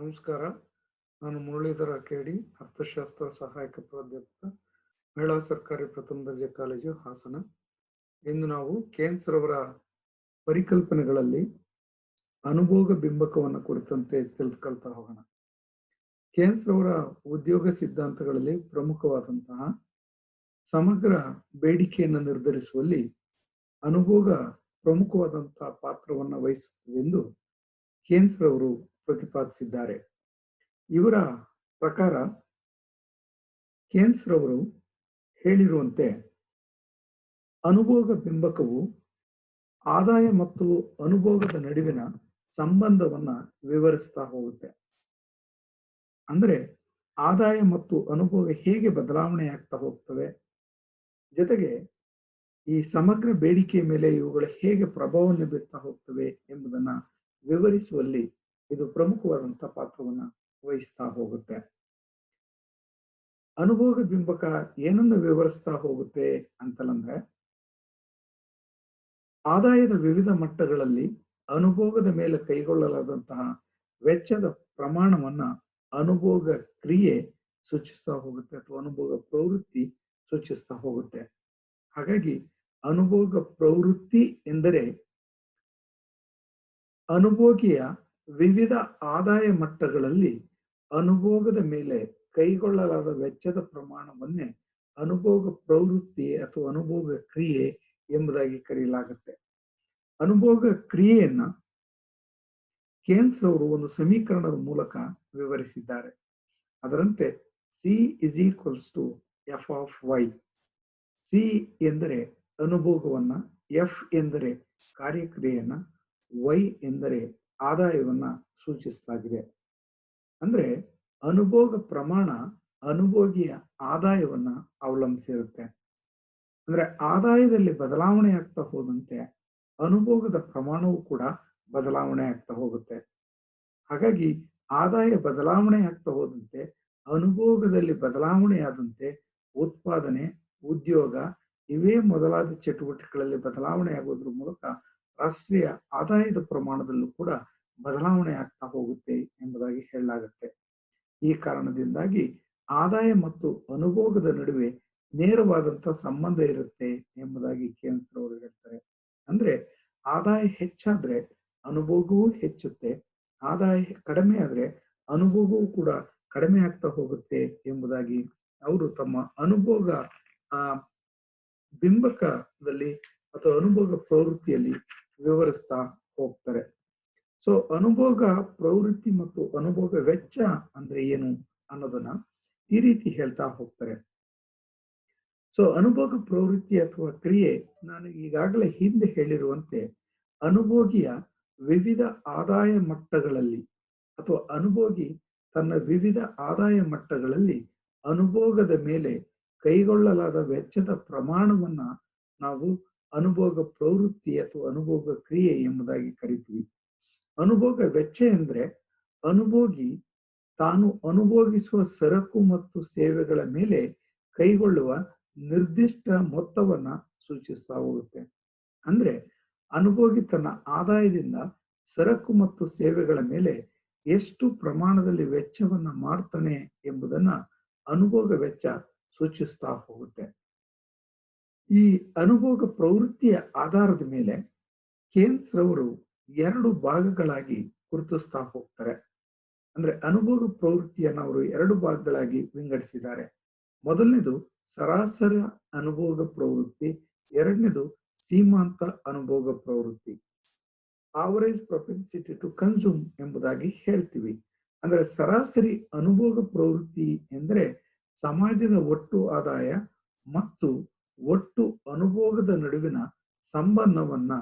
ನಮಸ್ಕಾರ. ನಾನು ಮುರಳೀಧರ ಕೆಡಿ ಅರ್ಥಶಾಸ್ತ್ರ ಸಹಾಯಕ ಪ್ರಾಧ್ಯಾಪಕ, ಮಹಿಳಾ ಸರ್ಕಾರಿ ಪ್ರಥಮ ದರ್ಜೆ ಕಾಲೇಜು ಹಾಸನ. ಇಂದು ನಾವು ಕೇನ್ಸ್ ಅವರ ಪರಿಕಲ್ಪನೆಗಳಲ್ಲಿ ಅನುಭೋಗ ಬಿಂಬಕವನ್ನು ಕುರಿತಂತೆ ತಿಳಿದುಕೊಳ್ತಾ ಹೋಗೋಣ. ಕೇನ್ಸ್ ಅವರ ಉದ್ಯೋಗ ಸಿದ್ಧಾಂತಗಳಲ್ಲಿ ಪ್ರಮುಖವಾದಂತಹ ಸಮಗ್ರ ಬೇಡಿಕೆಯನ್ನು ನಿರ್ಧರಿಸುವಲ್ಲಿ ಅನುಭೋಗ ಪ್ರಮುಖವಾದಂತಹ ಪಾತ್ರವನ್ನು ವಹಿಸುತ್ತದೆ ಎಂದು ಕೇನ್ಸ್ ರವರು ಪ್ರತಿಪಾದಿಸಿದ್ದಾರೆ. ಇವರ ಪ್ರಕಾರ ಕೇನ್ಸ್ ರವರು ಹೇಳಿರುವಂತೆ ಅನುಭೋಗ ಬಿಂಬಕವು ಆದಾಯ ಮತ್ತು ಅನುಭೋಗದ ನಡುವಿನ ಸಂಬಂಧವನ್ನ ವಿವರಿಸ್ತಾ ಹೋಗುತ್ತೆ. ಅಂದ್ರೆ ಆದಾಯ ಮತ್ತು ಅನುಭೋಗ ಹೇಗೆ ಬದಲಾವಣೆ ಆಗ್ತಾ ಹೋಗ್ತವೆ? ಜೊತೆಗೆ ಈ ಸಮಗ್ರ ಬೇಡಿಕೆಯ ಮೇಲೆ ಇವುಗಳು ಹೇಗೆ ಪ್ರಭಾವವನ್ನು ಬೀರ್ತಾ ಹೋಗ್ತವೆ ಎಂಬುದನ್ನ ವಿವರಿಸುವಲ್ಲಿ ಇದು ಪ್ರಮುಖವಾದಂಥ ಪಾತ್ರವನ್ನ ವಹಿಸ್ತಾ ಹೋಗುತ್ತೆ. ಅನುಭೋಗ ಬಿಂಬಕ ಏನನ್ನು ವಿವರಿಸ್ತಾ ಹೋಗುತ್ತೆ ಅಂತಲಂದ್ರೆ ಆದಾಯದ ವಿವಿಧ ಮಟ್ಟಗಳಲ್ಲಿ ಅನುಭೋಗದ ಮೇಲೆ ಕೈಗೊಳ್ಳಲಾದಂತಹ ವೆಚ್ಚದ ಪ್ರಮಾಣವನ್ನ ಅನುಭೋಗ ಕ್ರಿಯೆ ಸೂಚಿಸ್ತಾ ಹೋಗುತ್ತೆ ಅಥವಾ ಅನುಭೋಗ ಪ್ರವೃತ್ತಿ ಸೂಚಿಸ್ತಾ ಹೋಗುತ್ತೆ. ಹಾಗಾಗಿ ಅನುಭೋಗ ಪ್ರವೃತ್ತಿ ಎಂದರೆ ಅನುಭೋಗಿಯ ವಿವಿಧ ಆದಾಯ ಮಟ್ಟಗಳಲ್ಲಿ ಅನುಭೋಗದ ಮೇಲೆ ಕೈಗೊಳ್ಳಲಾದ ವೆಚ್ಚದ ಪ್ರಮಾಣವನ್ನೇ ಅನುಭೋಗ ಪ್ರವೃತ್ತಿ ಅಥವಾ ಅನುಭೋಗ ಕ್ರಿಯೆ ಎಂಬುದಾಗಿ ಕರೆಯಲಾಗುತ್ತೆ. ಅನುಭೋಗ ಕ್ರಿಯೆಯನ್ನ ಕೇನ್ಸ್ ಅವರು ಒಂದು ಸಮೀಕರಣದ ಮೂಲಕ ವಿವರಿಸಿದ್ದಾರೆ. ಅದರಂತೆ C is equals to F of Y C ಎಂದರೆ ಅನುಭೋಗವನ್ನ ಎಫ್ ಎಂದರೆ ಕಾರ್ಯಕ್ರಿಯೆಯನ್ನ ವೈ ಎಂದರೆ ಆದಾಯವನ್ನ ಸೂಚಿಸ್ತಾಗಿದೆ. ಅಂದ್ರೆ ಅನುಭೋಗ ಪ್ರಮಾಣ ಅನುಭೋಗಿಯ ಆದಾಯವನ್ನ ಅವಲಂಬಿಸಿರುತ್ತೆ. ಅಂದ್ರೆ ಆದಾಯದಲ್ಲಿ ಬದಲಾವಣೆ ಆಗ್ತಾ ಹೋದಂತೆ ಅನುಭೋಗದ ಪ್ರಮಾಣವೂ ಕೂಡ ಬದಲಾವಣೆ ಆಗ್ತಾ ಹೋಗುತ್ತೆ. ಹಾಗಾಗಿ ಆದಾಯ ಬದಲಾವಣೆ ಆಗ್ತಾ ಹೋದಂತೆ ಅನುಭೋಗದಲ್ಲಿ ಬದಲಾವಣೆ ಆದಂತೆ ಉತ್ಪಾದನೆ, ಉದ್ಯೋಗ ಇವೇ ಮೊದಲಾದ ಚಟುವಟಿಕೆಗಳಲ್ಲಿ ಬದಲಾವಣೆ ಆಗೋದ್ರ ಮೂಲಕ ರಾಷ್ಟ್ರೀಯ ಆದಾಯದ ಪ್ರಮಾಣದಲ್ಲೂ ಕೂಡ ಬದಲಾವಣೆ ಆಗ್ತಾ ಹೋಗುತ್ತೆ ಎಂಬುದಾಗಿ ಹೇಳಲಾಗುತ್ತೆ. ಈ ಕಾರಣದಿಂದಾಗಿ ಆದಾಯ ಮತ್ತು ಅನುಭೋಗದ ನಡುವೆ ನೇರವಾದಂತ ಸಂಬಂಧ ಇರುತ್ತೆ ಎಂಬುದಾಗಿ ಕೇಂದ್ರ ಅವರು ಹೇಳ್ತಾರೆ. ಅಂದ್ರೆ ಆದಾಯ ಹೆಚ್ಚಾದ್ರೆ ಅನುಭೋಗವೂ ಹೆಚ್ಚುತ್ತೆ, ಆದಾಯ ಕಡಿಮೆ ಆದ್ರೆ ಅನುಭೋಗವೂ ಕೂಡ ಕಡಿಮೆ ಆಗ್ತಾ ಹೋಗುತ್ತೆ ಎಂಬುದಾಗಿ ಅವರು ತಮ್ಮ ಅನುಭೋಗ, ಆ, ಬಿಂಬಕದಲ್ಲಿ ಅಥವಾ ಅನುಭೋಗ ಪ್ರವೃತ್ತಿಯಲ್ಲಿ ವಿವರಿಸ್ತಾ ಹೋಗ್ತಾರೆ. ಸೊ ಅನುಭೋಗ ಪ್ರವೃತ್ತಿ ಮತ್ತು ಅನುಭೋಗ ವೆಚ್ಚ ಅಂದ್ರೆ ಏನು ಅನ್ನೋದನ್ನ ಈ ರೀತಿ ಹೇಳ್ತಾ ಹೋಗ್ತಾರೆ. ಸೊ ಅನುಭೋಗ ಪ್ರವೃತ್ತಿ ಅಥವಾ ಕ್ರಿಯೆ ನಾನು ಈಗಾಗಲೇ ಹಿಂದೆ ಹೇಳಿರುವಂತೆ ಅನುಭೋಗಿಯ ವಿವಿಧ ಆದಾಯ ಮಟ್ಟಗಳಲ್ಲಿ ಅಥವಾ ಅನುಭೋಗಿ ತನ್ನ ವಿವಿಧ ಆದಾಯ ಮಟ್ಟಗಳಲ್ಲಿ ಅನುಭೋಗದ ಮೇಲೆ ಕೈಗೊಳ್ಳಲಾದ ವೆಚ್ಚದ ಪ್ರಮಾಣವನ್ನ ನಾವು ಅನುಭೋಗ ಪ್ರವೃತ್ತಿ ಅಥವಾ ಅನುಭೋಗ ಕ್ರಿಯೆ ಎಂಬುದಾಗಿ ಕರಿತೀವಿ. ಅನುಭೋಗ ವೆಚ್ಚ ಎಂದ್ರೆ ಅನುಭೋಗಿ ತಾನು ಅನುಭೋಗಿಸುವ ಸರಕು ಮತ್ತು ಸೇವೆಗಳ ಮೇಲೆ ಕೈಗೊಳ್ಳುವ ನಿರ್ದಿಷ್ಟ ಮೊತ್ತವನ್ನ ಸೂಚಿಸ್ತಾ ಹೋಗುತ್ತೆ. ಅಂದ್ರೆ ಅನುಭೋಗಿ ತನ್ನ ಆದಾಯದಿಂದ ಸರಕು ಮತ್ತು ಸೇವೆಗಳ ಮೇಲೆ ಎಷ್ಟು ಪ್ರಮಾಣದಲ್ಲಿ ವೆಚ್ಚವನ್ನ ಮಾಡ್ತಾನೆ ಎಂಬುದನ್ನ ಅನುಭೋಗ ವೆಚ್ಚ ಸೂಚಿಸ್ತಾ ಹೋಗುತ್ತೆ. ಈ ಅನುಭೋಗ ಪ್ರವೃತ್ತಿಯ ಆಧಾರದ ಮೇಲೆ ಕೇನ್ಸ್ ರವರು ಎರಡು ಭಾಗಗಳಾಗಿ ಗುರುತಿಸ್ತಾ ಹೋಗ್ತಾರೆ. ಅಂದ್ರೆ ಅನುಭೋಗ ಪ್ರವೃತ್ತಿಯನ್ನು ಅವರು ಎರಡು ಭಾಗಗಳಾಗಿ ವಿಂಗಡಿಸಿದ್ದಾರೆ. ಮೊದಲನೇದು ಸರಾಸರಿ ಅನುಭೋಗ ಪ್ರವೃತ್ತಿ, ಎರಡನೇದು ಸೀಮಾಂತ ಅನುಭೋಗ ಪ್ರವೃತ್ತಿ. ಆವರೇಜ್ ಪ್ರೊಪೆನ್ಸಿಟಿ ಟು ಕನ್ಸೂಮ್ ಎಂಬುದಾಗಿ ಹೇಳ್ತೀವಿ. ಅಂದ್ರೆ ಸರಾಸರಿ ಅನುಭೋಗ ಪ್ರವೃತ್ತಿ ಎಂದರೆ ಸಮಾಜದ ಒಟ್ಟು ಆದಾಯ ಮತ್ತು ಒಟ್ಟು ಅನುಭೋಗದ ನಡುವಿನ ಸಂಬಂಧವನ್ನ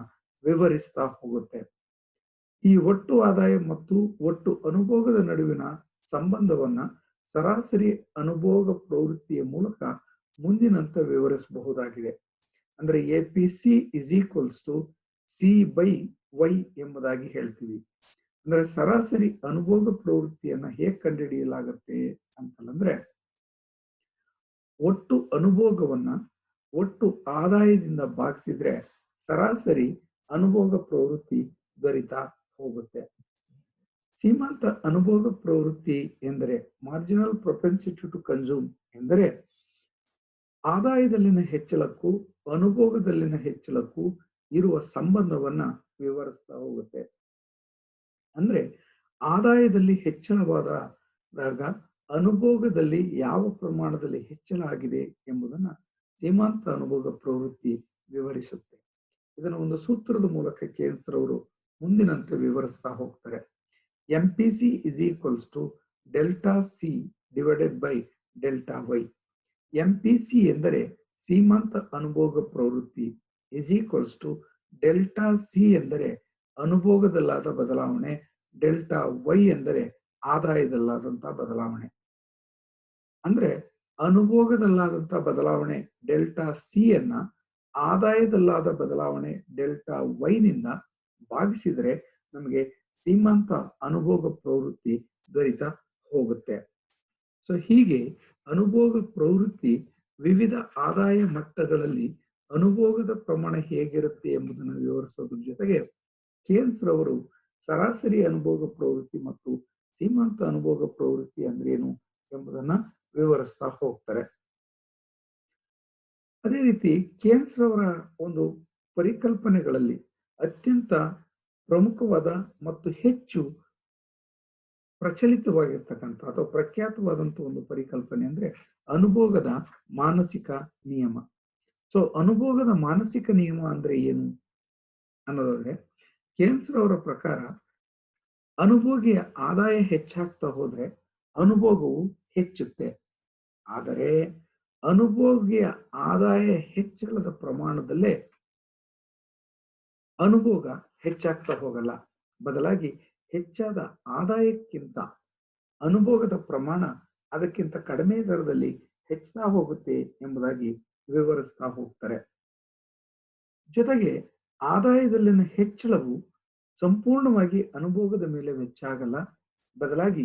ವಿವರಿಸ್ತಾ ಹೋಗುತ್ತೆ. ಈ ಒಟ್ಟು ಆದಾಯ ಮತ್ತು ಒಟ್ಟು ಅನುಭೋಗದ ನಡುವಿನ ಸಂಬಂಧವನ್ನ ಸರಾಸರಿ ಅನುಭೋಗ ಪ್ರವೃತ್ತಿಯ ಮೂಲಕ ಮುಂದಿನಂತ ವಿವರಿಸಬಹುದಾಗಿದೆ. ಅಂದ್ರೆ A P C is equals to C by Y ಎಂಬುದಾಗಿ ಹೇಳ್ತೀವಿ. ಅಂದ್ರೆ ಸರಾಸರಿ ಅನುಭೋಗ ಪ್ರವೃತ್ತಿಯನ್ನ ಹೇಗೆ ಕಂಡುಹಿಡಿಯಲಾಗತ್ತೆ ಅಂತಂದ್ರೆ, ಒಟ್ಟು ಅನುಭೋಗವನ್ನ ಒಟ್ಟು ಆದಾಯದಿಂದ ಭಾಗಿಸಿದ್ರೆ ಸರಾಸರಿ ಅನುಭೋಗ ಪ್ರವೃತ್ತಿ ದೊರೀತಾ ಹೋಗುತ್ತೆ. ಸೀಮಾಂತ ಅನುಭೋಗ ಪ್ರವೃತ್ತಿ ಎಂದರೆ ಮಾರ್ಜಿನಲ್ ಪ್ರೊಪೆನ್ಸಿಟಿ ಟು ಕನ್ಸ್ಯೂಮ್ ಎಂದರೆ ಆದಾಯದಲ್ಲಿನ ಹೆಚ್ಚಳಕ್ಕೂ ಅನುಭೋಗದಲ್ಲಿನ ಹೆಚ್ಚಳಕ್ಕೂ ಇರುವ ಸಂಬಂಧವನ್ನ ವಿವರಿಸ್ತಾ ಹೋಗುತ್ತೆ. ಅಂದ್ರೆ ಆದಾಯದಲ್ಲಿ ಹೆಚ್ಚಳವಾದಾಗ ಅನುಭೋಗದಲ್ಲಿ ಯಾವ ಪ್ರಮಾಣದಲ್ಲಿ ಹೆಚ್ಚಳ ಆಗಿದೆ ಎಂಬುದನ್ನ ಸೀಮಾಂತ ಅನುಭೋಗ ಪ್ರವೃತ್ತಿ ವಿವರಿಸುತ್ತೆ. ಇದನ್ನು ಒಂದು ಸೂತ್ರದ ಮೂಲಕ ಕೇನ್ಸರ್ ಮುಂದಿನಂತೆ ವಿವರಿಸ್ತಾ ಹೋಗ್ತಾರೆ. M P C is equals to delta C divided by delta Y M P C ಎಂದರೆ ಸೀಮಾಂತ ಅನುಭೋಗ ಪ್ರವೃತ್ತಿ is equals to delta C ಎಂದರೆ ಅನುಭೋಗದಲ್ಲಾದ ಬದಲಾವಣೆ ಡೆಲ್ಟಾ ವೈ ಎಂದರೆ ಆದಾಯದಲ್ಲಾದಂತಹ ಬದಲಾವಣೆ. ಅಂದ್ರೆ ಅನುಭೋಗದಲ್ಲಾದಂತ ಬದಲಾವಣೆ ಡೆಲ್ಟಾ ಸಿ ಅನ್ನ ಆದಾಯದಲ್ಲಾದ ಬದಲಾವಣೆ ಡೆಲ್ಟಾ ವೈ ನಿಂದ ಭಾಗಿಸಿದರೆ ನಮಗೆ ಸೀಮಾಂತ ಅನುಭೋಗ ಪ್ರವೃತ್ತಿ ದೊರೀತಾ ಹೋಗುತ್ತೆ. ಸೊ ಹೀಗೆ ಅನುಭೋಗ ಪ್ರವೃತ್ತಿ ವಿವಿಧ ಆದಾಯ ಮಟ್ಟಗಳಲ್ಲಿ ಅನುಭೋಗದ ಪ್ರಮಾಣ ಹೇಗಿರುತ್ತೆ ಎಂಬುದನ್ನು ವಿವರಿಸೋದ್ರ ಜೊತೆಗೆ ಕೇನ್ಸ್ ರವರು ಸರಾಸರಿ ಅನುಭೋಗ ಪ್ರವೃತ್ತಿ ಮತ್ತು ಸೀಮಾಂತ ಅನುಭೋಗ ಪ್ರವೃತ್ತಿ ಅಂದ್ರೇನು ಎಂಬುದನ್ನ ವಿವರಿಸ್ತಾ ಹೋಗ್ತಾರೆ. ಅದೇ ರೀತಿ ಕೇನ್ಸ್ ಅವರ ಒಂದು ಪರಿಕಲ್ಪನೆಗಳಲ್ಲಿ ಅತ್ಯಂತ ಪ್ರಮುಖವಾದ ಮತ್ತು ಹೆಚ್ಚು ಪ್ರಚಲಿತವಾಗಿರ್ತಕ್ಕಂಥ ಅಥವಾ ಪ್ರಖ್ಯಾತವಾದಂತ ಒಂದು ಪರಿಕಲ್ಪನೆ ಅಂದ್ರೆ ಅನುಭೋಗದ ಮಾನಸಿಕ ನಿಯಮ. ಸೊ ಅನುಭೋಗದ ಮಾನಸಿಕ ನಿಯಮ ಅಂದ್ರೆ ಏನು ಅನ್ನೋದಾದ್ರೆ ಕೇನ್ಸ್ ಅವರ ಪ್ರಕಾರ ಅನುಭೋಗಿಯ ಆದಾಯ ಹೆಚ್ಚಾಗ್ತಾ ಹೋದ್ರೆ ಅನುಭೋಗವು ಹೆಚ್ಚುತ್ತೆ. ಆದರೆ ಅನುಭೋಗಿಯ ಆದಾಯ ಹೆಚ್ಚಳದ ಪ್ರಮಾಣದಲ್ಲೇ ಅನುಭೋಗ ಹೆಚ್ಚಾಗ್ತಾ ಹೋಗಲ್ಲ. ಬದಲಾಗಿ ಹೆಚ್ಚಾದ ಆದಾಯಕ್ಕಿಂತ ಅನುಭೋಗದ ಪ್ರಮಾಣ ಅದಕ್ಕಿಂತ ಕಡಿಮೆ ದರದಲ್ಲಿ ಹೆಚ್ಚುತ್ತಾ ಹೋಗುತ್ತೆ ಎಂಬುದಾಗಿ ವಿವರಿಸ್ತಾ ಹೋಗ್ತಾರೆ. ಜೊತೆಗೆ ಆದಾಯದಲ್ಲಿನ ಹೆಚ್ಚಳವು ಸಂಪೂರ್ಣವಾಗಿ ಅನುಭೋಗದ ಮೇಲೆ ವೆಚ್ಚ ಆಗಲ್ಲ ಬದಲಾಗಿ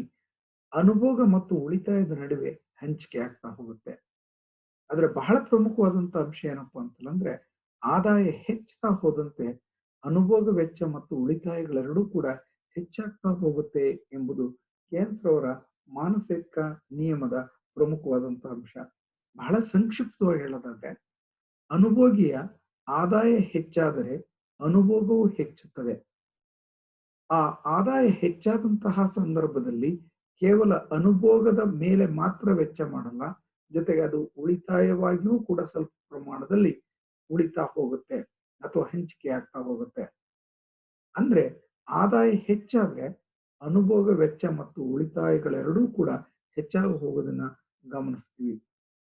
ಅನುಭೋಗ ಮತ್ತು ಉಳಿತಾಯದ ನಡುವೆ ಹಂಚಿಕೆ ಆಗ್ತಾ ಹೋಗುತ್ತೆ. ಆದ್ರೆ ಬಹಳ ಪ್ರಮುಖವಾದಂತ ಅಂಶ ಏನಪ್ಪಾ ಅಂತಂದ್ರೆ ಆದಾಯ ಹೆಚ್ಚುತ್ತಾ ಹೋದಂತೆ ಅನುಭೋಗ ವೆಚ್ಚ ಮತ್ತು ಉಳಿತಾಯಗಳೆರಡೂ ಕೂಡ ಹೆಚ್ಚಾಗ್ತಾ ಹೋಗುತ್ತೆ ಎಂಬುದು ಕೇನ್ಸ್ ಅವರ ಮಾನಸಿಕ ನಿಯಮದ ಪ್ರಮುಖವಾದಂತಹ ಅಂಶ. ಬಹಳ ಸಂಕ್ಷಿಪ್ತವಾಗಿ ಹೇಳೋದಾದ್ರೆ, ಅನುಭೋಗಿಯ ಆದಾಯ ಹೆಚ್ಚಾದರೆ ಅನುಭೋಗವು ಹೆಚ್ಚುತ್ತದೆ. ಆ ಆದಾಯ ಹೆಚ್ಚಾದಂತಹ ಸಂದರ್ಭದಲ್ಲಿ ಕೇವಲ ಅನುಭೋಗದ ಮೇಲೆ ಮಾತ್ರ ವೆಚ್ಚ ಮಾಡಲ್ಲ, ಜೊತೆಗೆ ಅದು ಉಳಿತಾಯವಾಗಿಯೂ ಕೂಡ ಸ್ವಲ್ಪ ಪ್ರಮಾಣದಲ್ಲಿ ಉಳಿತಾ ಹೋಗುತ್ತೆ ಅಥವಾ ಹಂಚಿಕೆ ಆಗ್ತಾ ಹೋಗುತ್ತೆ. ಅಂದ್ರೆ ಆದಾಯ ಹೆಚ್ಚಾದ್ರೆ ಅನುಭೋಗ ವೆಚ್ಚ ಮತ್ತು ಉಳಿತಾಯಗಳೆರಡೂ ಕೂಡ ಹೆಚ್ಚಾಗಿ ಹೋಗೋದನ್ನ ಗಮನಿಸ್ತೀವಿ.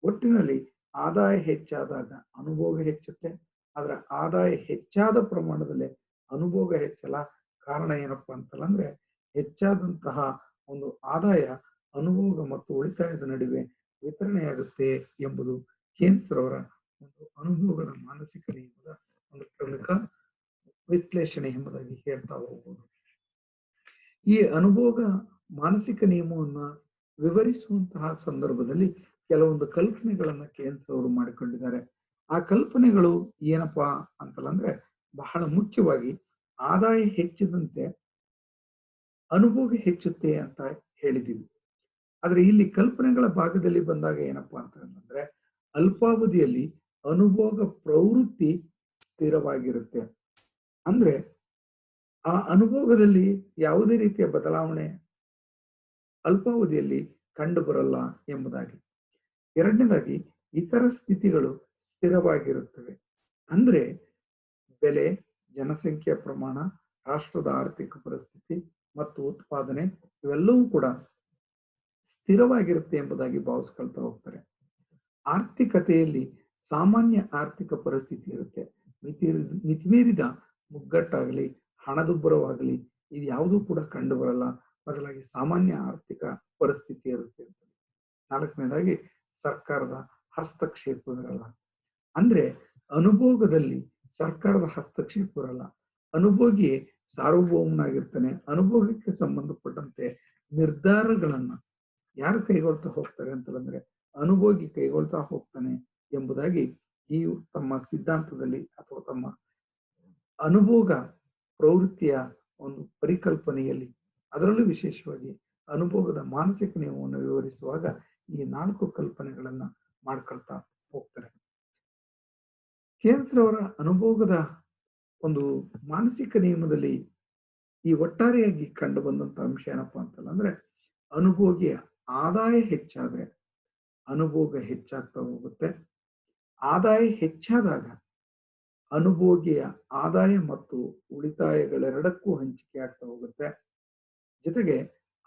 ಒಟ್ಟಿನಲ್ಲಿ ಆದಾಯ ಹೆಚ್ಚಾದಾಗ ಅನುಭೋಗ ಹೆಚ್ಚುತ್ತೆ, ಆದ್ರೆ ಆದಾಯ ಹೆಚ್ಚಾದ ಪ್ರಮಾಣದಲ್ಲಿ ಅನುಭೋಗ ಹೆಚ್ಚಲ್ಲ. ಕಾರಣ ಏನಪ್ಪಾ ಅಂತಂದ್ರೆ ಹೆಚ್ಚಾದಂತಹ ಒಂದು ಆದಾಯ, ಅನುಭೋಗ ಮತ್ತು ಉಳಿತಾಯದ ನಡುವೆ ವಿತರಣೆಯಾಗುತ್ತೆ ಎಂಬುದು ಕೇನ್ಸ್ ರವರ ಒಂದು ಅನುಭವಗಳ ಮಾನಸಿಕ ನಿಯಮದ ಒಂದು ಪ್ರಮುಖ ವಿಶ್ಲೇಷಣೆ ಎಂಬುದಾಗಿ ಹೇಳ್ತಾ ಹೋಗ್ಬೋದು. ಈ ಅನುಭೋಗ ಮಾನಸಿಕ ನಿಯಮವನ್ನ ವಿವರಿಸುವಂತಹ ಸಂದರ್ಭದಲ್ಲಿ ಕೆಲವೊಂದು ಕಲ್ಪನೆಗಳನ್ನ ಕೇನ್ಸ್ ಅವರು ಮಾಡಿಕೊಂಡಿದ್ದಾರೆ. ಆ ಕಲ್ಪನೆಗಳು ಏನಪ್ಪಾ ಅಂತಂದ್ರೆ ಬಹಳ ಮುಖ್ಯವಾಗಿ ಆದಾಯ ಹೆಚ್ಚಿದಂತೆ ಅನುಭೋಗ ಹೆಚ್ಚುತ್ತೆ ಅಂತ ಹೇಳಿದೀವಿ ಆದ್ರೆ ಇಲ್ಲಿ ಕಲ್ಪನೆಗಳ ಭಾಗದಲ್ಲಿ ಬಂದಾಗ ಏನಪ್ಪಾ ಅಂತಂದ್ರೆ ಅಲ್ಪಾವಧಿಯಲ್ಲಿ ಅನುಭೋಗ ಪ್ರವೃತ್ತಿ ಸ್ಥಿರವಾಗಿರುತ್ತೆ. ಅಂದ್ರೆ ಆ ಅನುಭೋಗದಲ್ಲಿ ಯಾವುದೇ ರೀತಿಯ ಬದಲಾವಣೆ ಅಲ್ಪಾವಧಿಯಲ್ಲಿ ಕಂಡು ಬರಲ್ಲ ಎಂಬುದಾಗಿ. ಎರಡನೇದಾಗಿ ಇತರ ಸ್ಥಿತಿಗಳು ಸ್ಥಿರವಾಗಿರುತ್ತವೆ. ಅಂದ್ರೆ ಬೆಲೆ ಜನಸಂಖ್ಯೆಯ ಪ್ರಮಾಣ, ರಾಷ್ಟ್ರದ ಆರ್ಥಿಕ ಪರಿಸ್ಥಿತಿ ಮತ್ತು ಉತ್ಪಾದನೆ ಇವೆಲ್ಲವೂ ಕೂಡ ಸ್ಥಿರವಾಗಿರುತ್ತೆ ಎಂಬುದಾಗಿ ಭಾವಿಸ್ಕೊಳ್ತಾ ಹೋಗ್ತಾರೆ. ಆರ್ಥಿಕತೆಯಲ್ಲಿ ಸಾಮಾನ್ಯ ಆರ್ಥಿಕ ಪರಿಸ್ಥಿತಿ ಇರುತ್ತೆ. ಮಿತಿ ಮೀರಿದ ಮುಗ್ಗಟ್ಟಾಗಲಿ, ಹಣದುಬ್ಬರವಾಗಲಿ ಇದು ಯಾವುದೂ ಕೂಡ ಕಂಡು ಬರಲ್ಲ ಬದಲಾಗಿ ಸಾಮಾನ್ಯ ಆರ್ಥಿಕ ಪರಿಸ್ಥಿತಿ ಇರುತ್ತೆ ನಾಲ್ಕನೇದಾಗಿ ಸರ್ಕಾರದ ಹಸ್ತಕ್ಷೇಪ ಇರಲ್ಲ ಅಂದ್ರೆ ಅನುಭೋಗದಲ್ಲಿ ಸರ್ಕಾರದ ಹಸ್ತಕ್ಷೇಪ ಇರಲ್ಲ ಅನುಭೋಗಿ ಸಾರ್ವಭೌಮನಾಗಿರ್ತಾನೆ ಅನುಭವಕ್ಕೆ ಸಂಬಂಧಪಟ್ಟಂತೆ ನಿರ್ಧಾರಗಳನ್ನ ಯಾರು ಕೈಗೊಳ್ತಾ ಹೋಗ್ತಾರೆ ಅಂತಂದ್ರೆ ಅನುಭೋಗಿ ಕೈಗೊಳ್ತಾ ಹೋಗ್ತಾನೆ ಎಂಬುದಾಗಿ ಈ ತಮ್ಮ ಸಿದ್ಧಾಂತದಲ್ಲಿ ಅಥವಾ ತಮ್ಮ ಅನುಭೋಗ ಪ್ರವೃತ್ತಿಯ ಒಂದು ಪರಿಕಲ್ಪನೆಯಲ್ಲಿ ಅದರಲ್ಲೂ ವಿಶೇಷವಾಗಿ ಅನುಭೋಗದ ಮಾನಸಿಕ ನಿಯಮವನ್ನು ವಿವರಿಸುವಾಗ ಈ ನಾಲ್ಕು ಕಲ್ಪನೆಗಳನ್ನ ಮಾಡ್ಕೊಳ್ತಾ ಹೋಗ್ತಾರೆ. ಕೇಂದ್ರವರ ಅನುಭೋಗದ ಒಂದು ಮಾನಸಿಕ ನಿಯಮದಲ್ಲಿ ಈ ಒಟ್ಟಾರೆಯಾಗಿ ಕಂಡು ಬಂದಂತ ಅಂಶ ಏನಪ್ಪಾ ಅಂತಲ್ಲ, ಅಂದ್ರೆ ಅನುಭೋಗಿಯ ಆದಾಯ ಹೆಚ್ಚಾದ್ರೆ ಅನುಭೋಗ ಹೆಚ್ಚಾಗ್ತಾ ಹೋಗುತ್ತೆ. ಆದಾಯ ಹೆಚ್ಚಾದಾಗ ಅನುಭೋಗಿಯ ಆದಾಯ ಮತ್ತು ಉಳಿತಾಯಗಳೆರಡಕ್ಕೂ ಹಂಚಿಕೆ ಆಗ್ತಾ ಹೋಗುತ್ತೆ. ಜೊತೆಗೆ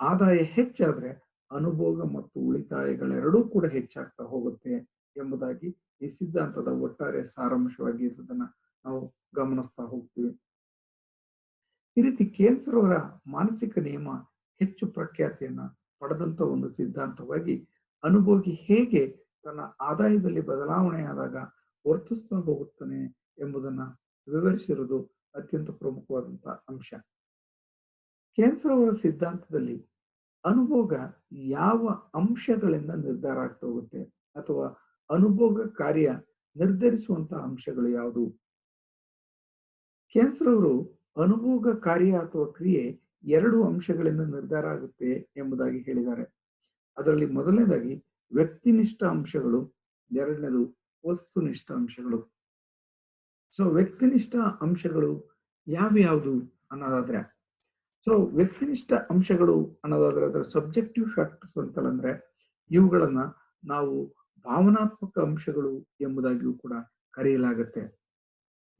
ಆದಾಯ ಹೆಚ್ಚಾದ್ರೆ ಅನುಭೋಗ ಮತ್ತು ಉಳಿತಾಯಗಳೆರಡೂ ಕೂಡ ಹೆಚ್ಚಾಗ್ತಾ ಹೋಗುತ್ತೆ ಎಂಬುದಾಗಿ ಈ ಸಿದ್ಧಾಂತದ ಒಟ್ಟಾರೆ ಸಾರಾಂಶವಾಗಿ ಇರೋದನ್ನ ನಾವು ಗಮನಿಸ್ತಾ ಹೋಗ್ತೀವಿ. ಈ ರೀತಿ ಕೇನ್ಸರ್ ಅವರ ಮಾನಸಿಕ ನಿಯಮ ಹೆಚ್ಚು ಪ್ರಖ್ಯಾತಿಯನ್ನ ಪಡೆದಂತ ಒಂದು ಸಿದ್ಧಾಂತವಾಗಿ ಅನುಭೋಗಿ ಹೇಗೆ ತನ್ನ ಆದಾಯದಲ್ಲಿ ಬದಲಾವಣೆಯಾದಾಗ ವರ್ತಿಸ್ತಾ ಹೋಗುತ್ತಾನೆ ಎಂಬುದನ್ನ ವಿವರಿಸಿರುವುದು ಅತ್ಯಂತ ಪ್ರಮುಖವಾದಂತಹ ಅಂಶ. ಕ್ಯಾನ್ಸರ್ ಅವರ ಸಿದ್ಧಾಂತದಲ್ಲಿ ಅನುಭೋಗ ಯಾವ ಅಂಶಗಳಿಂದ ನಿರ್ಧಾರ ಆಗ್ತಾ ಹೋಗುತ್ತೆ ಅಥವಾ ಅನುಭೋಗ ಕಾರ್ಯ ನಿರ್ಧರಿಸುವಂತಹ ಅಂಶಗಳು ಯಾವುದು? ಕ್ಯಾನ್ಸರ್ ಅವರು ಅನುಭೋಗ ಕಾರ್ಯ ಅಥವಾ ಕ್ರಿಯೆ ಎರಡು ಅಂಶಗಳಿಂದ ನಿರ್ಧಾರ ಆಗುತ್ತೆ ಎಂಬುದಾಗಿ ಹೇಳಿದ್ದಾರೆ. ಅದರಲ್ಲಿ ಮೊದಲನೇದಾಗಿ ವ್ಯಕ್ತಿನಿಷ್ಠ ಅಂಶಗಳು, ಎರಡನೇದು ವಸ್ತುನಿಷ್ಠ ಅಂಶಗಳು. ಸೊ ವ್ಯಕ್ತಿನಿಷ್ಠ ಅಂಶಗಳು ಯಾವ್ಯಾವುದು ಅನ್ನೋದಾದ್ರೆ ಸೊ ವ್ಯಕ್ತಿನಿಷ್ಠ ಅಂಶಗಳು ಅನ್ನೋದಾದ್ರೆ ಅದರ ಸಬ್ಜೆಕ್ಟಿವ್ ಫ್ಯಾಕ್ಟರ್ಸ್ ಅಂತಂದ್ರೆ ಇವುಗಳನ್ನ ನಾವು ಭಾವನಾತ್ಮಕ ಅಂಶಗಳು ಎಂಬುದಾಗಿಯೂ ಕೂಡ ಕರೆಯಲಾಗತ್ತೆ.